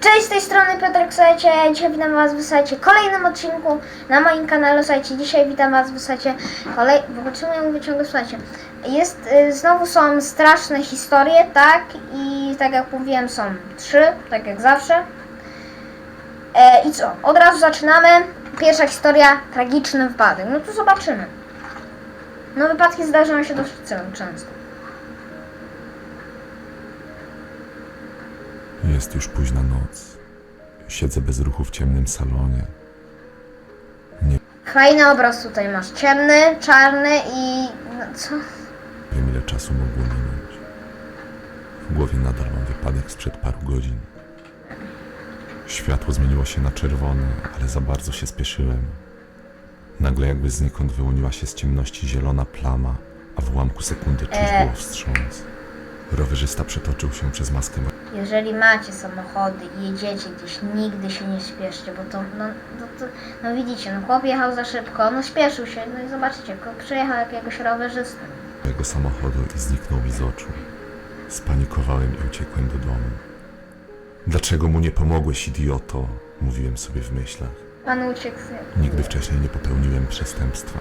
Cześć, z tej strony Piotrek, słuchajcie, dzisiaj witam was w słuchajcie, kolejnym odcinku na moim kanale, słuchajcie, dzisiaj witam was w słuchajcie, kolej... ogóle czemu ja mówię ciągle, słuchajcie, jest, y, znowu są straszne historie, tak, i tak jak mówiłem są trzy, tak jak zawsze. E, I co, od razu zaczynamy, pierwsza historia, tragiczny wypadek, no to zobaczymy. No wypadki zdarzają się dosyć często. Jest już późna noc. Siedzę bez ruchu w ciemnym salonie. Nie Fajny obraz tutaj masz, ciemny, czarny i... no co? wiem, ile czasu mogło minąć. W głowie nadal mam wypadek sprzed paru godzin. Światło zmieniło się na czerwone, ale za bardzo się spieszyłem. Nagle jakby znikąd wyłoniła się z ciemności zielona plama, a w ułamku sekundy czymś Eee. było wstrząs. Rowerzysta przetoczył się przez maskę Jeżeli macie samochody i jedziecie gdzieś, nigdy się nie śpieszcie, bo to, no, no, to, no widzicie, no chłop jechał za szybko, no śpieszył się, no i zobaczycie, przyjechał jakiegoś rowerzysty. mojego samochodu i zniknął mi z oczu. Spanikowałem i uciekłem do domu. Dlaczego mu nie pomogłeś, idioto? Mówiłem sobie w myślach. Pan uciekł. z- Nigdy wcześniej nie popełniłem przestępstwa.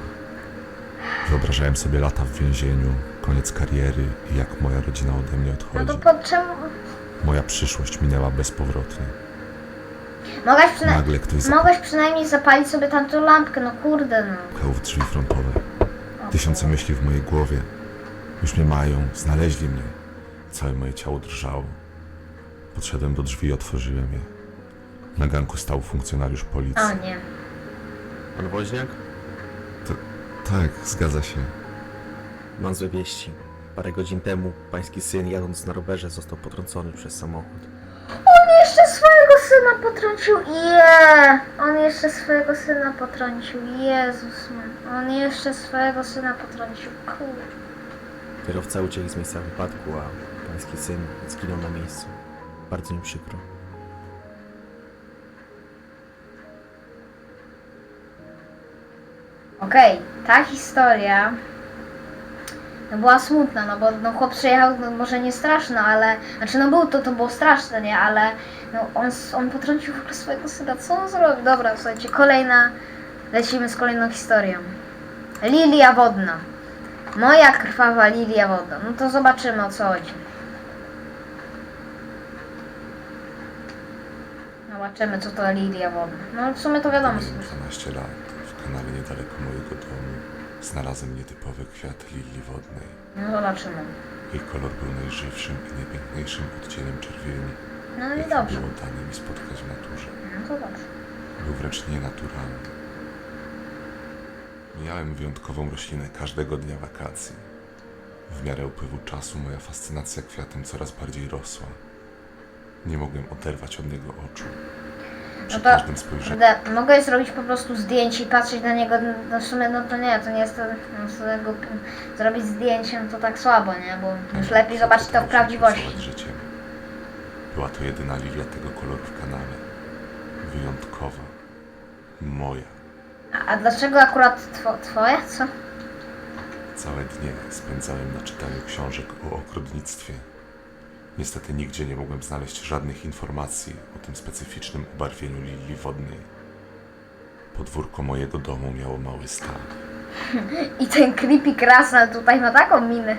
Wyobrażałem sobie lata w więzieniu, koniec kariery i jak moja rodzina ode mnie No to odchodzi. po czemu... Moja przyszłość minęła bezpowrotnie. Mogłeś, przyna... Nagle ktoś Mogłeś przynajmniej zapalić sobie tamtą lampkę, no kurde no. w drzwi frontowe. Tysiące myśli w mojej głowie. Już mnie mają, znaleźli mnie. Całe moje ciało drżało. Podszedłem do drzwi i otworzyłem je. Na ganku stał funkcjonariusz policji. O nie. Pan Woźniak? Tak, zgadza się. Mam złe wieści. Parę godzin temu pański syn jadąc na rowerze został potrącony przez samochód. On jeszcze swojego syna potrącił, je! On jeszcze swojego syna potrącił, Jezus man. On jeszcze swojego syna potrącił, kurde. Kierowca uciekł z miejsca wypadku, a pański syn zginął na miejscu. Bardzo mi przykro. Okej, ta historia no była smutna, no bo no chłop przyjechał, no może nie straszna, ale, znaczy no był to, to było straszne, nie, ale no on, on potrącił w ogóle swojego syna, co on zrobił? Dobra, słuchajcie, kolejna, lecimy z kolejną historią. Lilia wodna. Moja krwawa lilia wodna. No to zobaczymy o co chodzi. Zobaczymy co to lilia wodna. No w sumie to wiadomo. Miałem 12 lat. W kanale niedaleko mojego domu znalazłem nietypowy kwiat lilii wodnej. No zobaczymy. Jej kolor był najżywszym i najpiękniejszym odcieniem czerwieni, No i jaki dobrze. było dane mi spotkać w naturze. No to dobrze. Był wręcz nienaturalny. Mijałem wyjątkową roślinę każdego dnia wakacji. W miarę upływu czasu moja fascynacja kwiatem coraz bardziej rosła. Nie mogłem oderwać od niego oczu. Przy No to- każdym spojrzeniu Kurde, mogę zrobić po prostu zdjęcie i patrzeć na niego, no w sumie no to nie, to nie jest to, no, sobie go, zrobić zdjęcie, no to tak słabo, nie, bo już lepiej zobaczyć to w prawdziwości. Życiem. Była to jedyna lilia tego koloru w kanale. Wyjątkowa. Moja. A, a dlaczego akurat two, twoje, co? Całe dnie spędzałem na czytaniu książek o ogrodnictwie. Niestety nigdzie nie mogłem znaleźć żadnych informacji o tym specyficznym ubarwieniu lilii wodnej. Podwórko mojego domu miało mały staw. I ten creepy krasnal tutaj ma taką minę.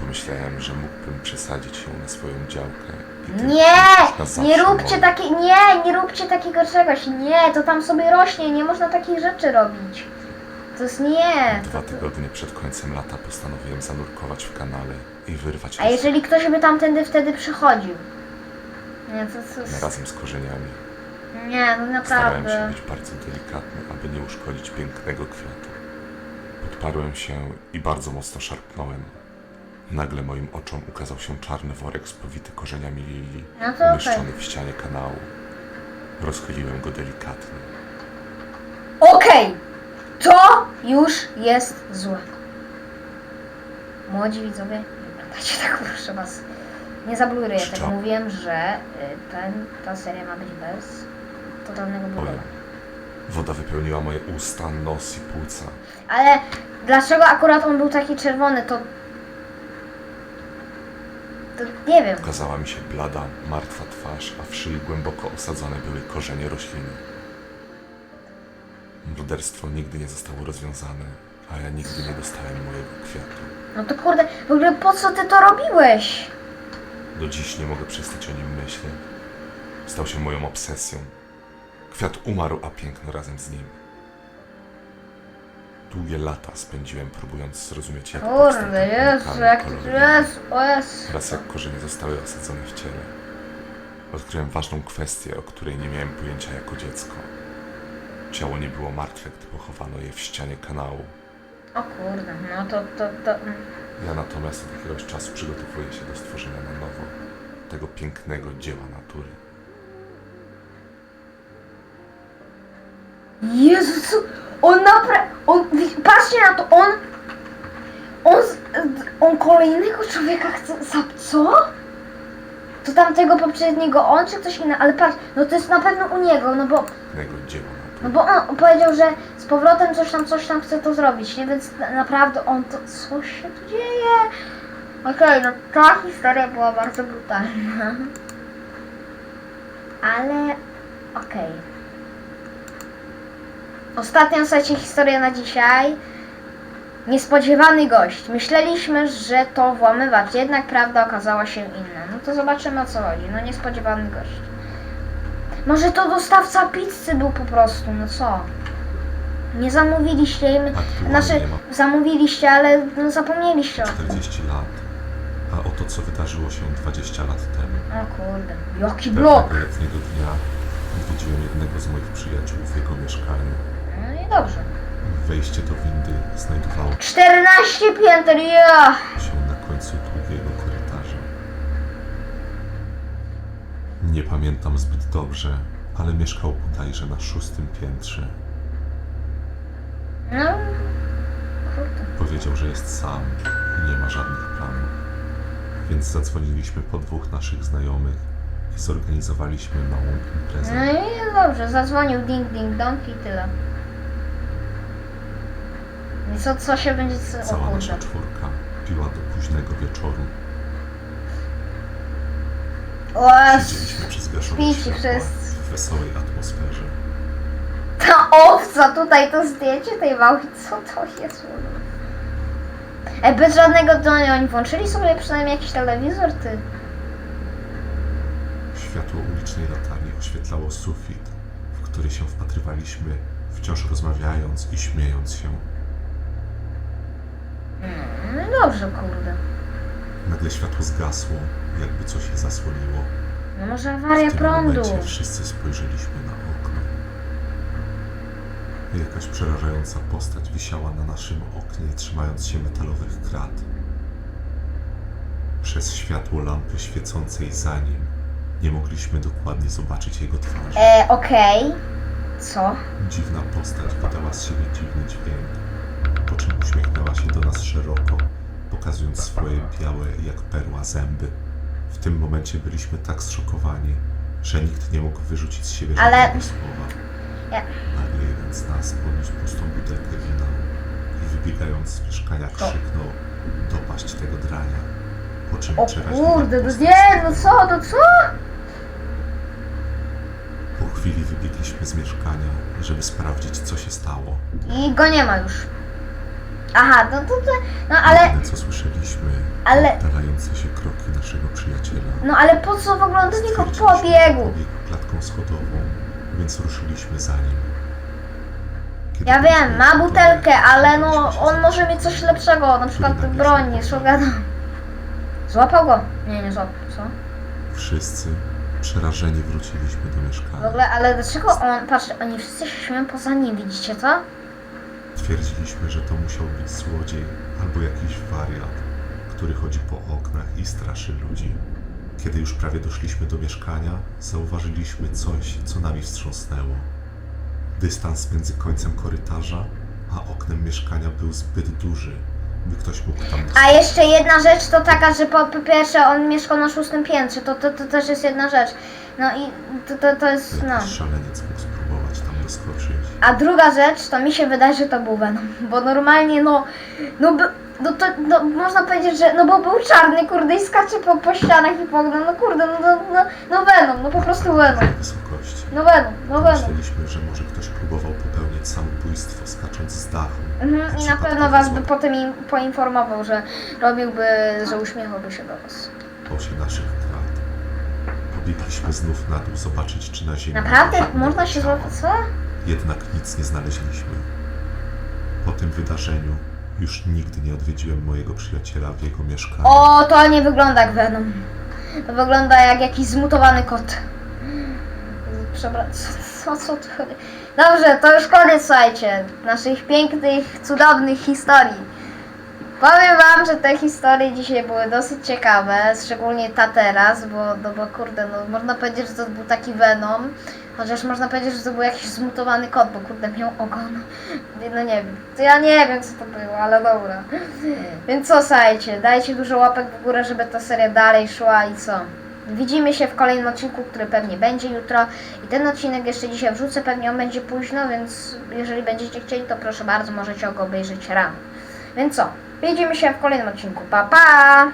Pomyślałem, że mógłbym przesadzić ją na swoją działkę. i tym Nie! na Nie róbcie moją. takiej, nie, nie róbcie takiego czegoś, nie, to tam sobie rośnie, nie można takich rzeczy robić. To jest nie. Dwa tygodnie przed końcem lata postanowiłem zanurkować w kanale i wyrwać a jeżeli ktoś by tamtędy wtedy przychodził? Nie, to, jest... razem z korzeniami. Nie, no Starałem się naprawdę. być bardzo delikatny, aby nie uszkodzić pięknego kwiatu. Podparłem się i bardzo mocno szarpnąłem. Nagle moim oczom ukazał się czarny worek spowity korzeniami lilii, No to okej. umieszczony w ścianie kanału. Rozchyliłem go delikatnie. Okej, to już jest złe. Młodzi widzowie, nie pamiętajcie tak, proszę was. Nie zabluruję tego. Szczap. Mówiłem, że y, ten, ta seria ma być bez totalnego blurowania. Woda wypełniła moje usta, nos i płuca. Ale dlaczego akurat on był taki czerwony, to... to nie wiem. Ukazała mi się blada, martwa twarz, a w szyi głęboko osadzone były korzenie rośliny. Morderstwo nigdy nie zostało rozwiązane, a ja nigdy nie dostałem mojego kwiatu. No to kurde, w ogóle po co ty to robiłeś? Do dziś nie mogę przestać o nim myśleć. Stał się moją obsesją. Kwiat umarł, a piękno razem z nim. Długie lata spędziłem próbując zrozumieć, jak powstał Kurde, ten Jezu, unikalny jak kolor Jezu, o Jezu. oraz jak korzenie zostały osadzone w ciele. Odkryłem ważną kwestię, o której nie miałem pojęcia jako dziecko. Ciało nie było martwe, gdy pochowano je w ścianie kanału. O kurde, no to, to, to... Ja natomiast od jakiegoś czasu przygotowuję się do stworzenia na nowo tego pięknego dzieła natury. Jezu, co? On naprawdę... On... Patrzcie na to, on... On... On kolejnego człowieka chce... Za co? To tamtego poprzedniego on, czy ktoś inny? Ale patrz, no to jest na pewno u niego, no bo... Pięknego dzieła. No bo on powiedział, że z powrotem coś tam, coś tam chce to zrobić, nie? Więc na- naprawdę on to... Co się tu dzieje? Okej, no ta historia była bardzo brutalna. Ale... Okej. Ostatnia, słuchajcie, historia na dzisiaj. Niespodziewany gość. Myśleliśmy, że to włamywacz, jednak prawda okazała się inna. No to zobaczymy o co chodzi. No niespodziewany gość. Może to dostawca pizzy był po prostu, no co? Nie zamówiliście im. Aktualnie Znaczy, ma zamówiliście, ale no, zapomnieliście o tym. 40 lat, a oto co wydarzyło się 20 lat temu. O kurde, jaki blok! Pewnego letniego dnia odwiedziłem jednego z moich przyjaciół w jego mieszkaniu. No i dobrze. Wejście do windy znajdowało 14 pięter, ja! się Nie pamiętam zbyt dobrze, ale mieszkał bodajże na szóstym piętrze. No, kurde. Powiedział, że jest sam i nie ma żadnych planów. Więc zadzwoniliśmy po dwóch naszych znajomych i zorganizowaliśmy małą imprezę. No i dobrze, zadzwonił ding ding dong i tyle. I co, co się będzie... O Cała kurde. nasza czwórka piła do późnego wieczoru. O, Pici światłach wszyscy. w wesołej atmosferze. Ta owca tutaj, to zdjęcie tej małej, co to jest? E, bez żadnego dzwonienia, oni włączyli sobie przynajmniej jakiś telewizor, ty. Światło ulicznej latarni oświetlało sufit, w który się wpatrywaliśmy, wciąż rozmawiając i śmiejąc się. No dobrze, kurde. Nagle światło zgasło, jakby coś je zasłoniło. No może awaria w tym prądu. momencie wszyscy spojrzeliśmy na okno. Jakaś przerażająca postać wisiała na naszym oknie, trzymając się metalowych krat. Przez światło lampy świecącej za nim nie mogliśmy dokładnie zobaczyć jego twarzy. E, okej. Co? Dziwna postać wydała z siebie dziwny dźwięk, po czym uśmiechnęła się do nas szeroko, pokazując swoje białe jak perła zęby. W tym momencie byliśmy tak zszokowani, że nikt nie mógł wyrzucić z siebie Ale- żadnego słowa. Ja- Nagle jeden z nas podniósł pustą butelkę wina i wybiegając z mieszkania krzyknął dopaść tego drania. Po czym O przeraźliwa kurde, no postać nie, no co, to co? Po chwili wybiegliśmy z mieszkania, żeby sprawdzić co się stało. I go nie ma już. Aha, no to, to no ale, Jedyne co słyszeliśmy, Ale- się kroki naszego przyjaciela. no ale po co w ogóle on do niego Stwierdziliśmy, że pobiegł? Pobiegł klatką schodową, więc ruszyliśmy za nim. Kiedy Ja wiem, ma na butelkę, ale no się, on może mieć coś lepszego, na przykład Który broń, nie szukano. Złapał go? Nie, nie złapał, co? Wszyscy przerażeni wróciliśmy do W mieszkania. ogóle, ale dlaczego on, patrzcie, oni wszyscy się śmieją poza nim, widzicie to? Twierdziliśmy, że to musiał być złodziej albo jakiś wariat, który chodzi po oknach i straszy ludzi. Kiedy już prawie doszliśmy do mieszkania, zauważyliśmy coś, co nami wstrząsnęło. Dystans między końcem korytarza a oknem mieszkania był zbyt duży, by ktoś mógł tam A jeszcze jedna rzecz to taka, że po, po pierwsze on mieszkał na szóstym piętrze, to, to, to też jest jedna rzecz. No i to, to, to jest, no. Jakiś szaleniec mógł spróbować tam doskoczyć. A druga rzecz, to mi się wydaje, że to był Venom, bo normalnie no, no by, no to no, można powiedzieć, że no bo był czarny, kurde, i skacze po, po ścianach i po no kurde, no, no, no, no Venom, no po prostu Venom. Wysokości. No Venom, no Venom. Myśleliśmy, że może ktoś próbował popełnić samobójstwo skacząc z dachu. Mhm, I na pewno was by potem im poinformował, że robiłby, że uśmiechałby się do was. Osi naszych Pobiegliśmy znów na dół zobaczyć, czy na ziemi... Naprawdę? nie ma żadnego Można się ciała. złapać? Co? Jednak nic nie znaleźliśmy. Po tym wydarzeniu już nigdy nie odwiedziłem mojego przyjaciela w jego mieszkaniu. O, to nie wygląda jak Venom. To wygląda jak jakiś zmutowany kot. Przepraszam, co, co tu chodzi? Dobrze, to już koniec, słuchajcie, naszych pięknych, cudownych historii. Powiem wam, że te historie dzisiaj były dosyć ciekawe, szczególnie ta teraz, bo, no bo kurde, no można powiedzieć, że to był taki Venom, chociaż można powiedzieć, że to był jakiś zmutowany kot, bo kurde miał ogon. No nie wiem, to ja nie wiem co to było, ale dobra. Więc co, słuchajcie, dajcie dużo łapek w górę, żeby ta seria dalej szła i co? Widzimy się w kolejnym odcinku, który pewnie będzie jutro. I ten odcinek jeszcze dzisiaj wrzucę, pewnie on będzie późno, więc jeżeli będziecie chcieli, to proszę bardzo, możecie go obejrzeć rano. Więc co? Widzimy się w kolejnym odcinku. Pa, pa!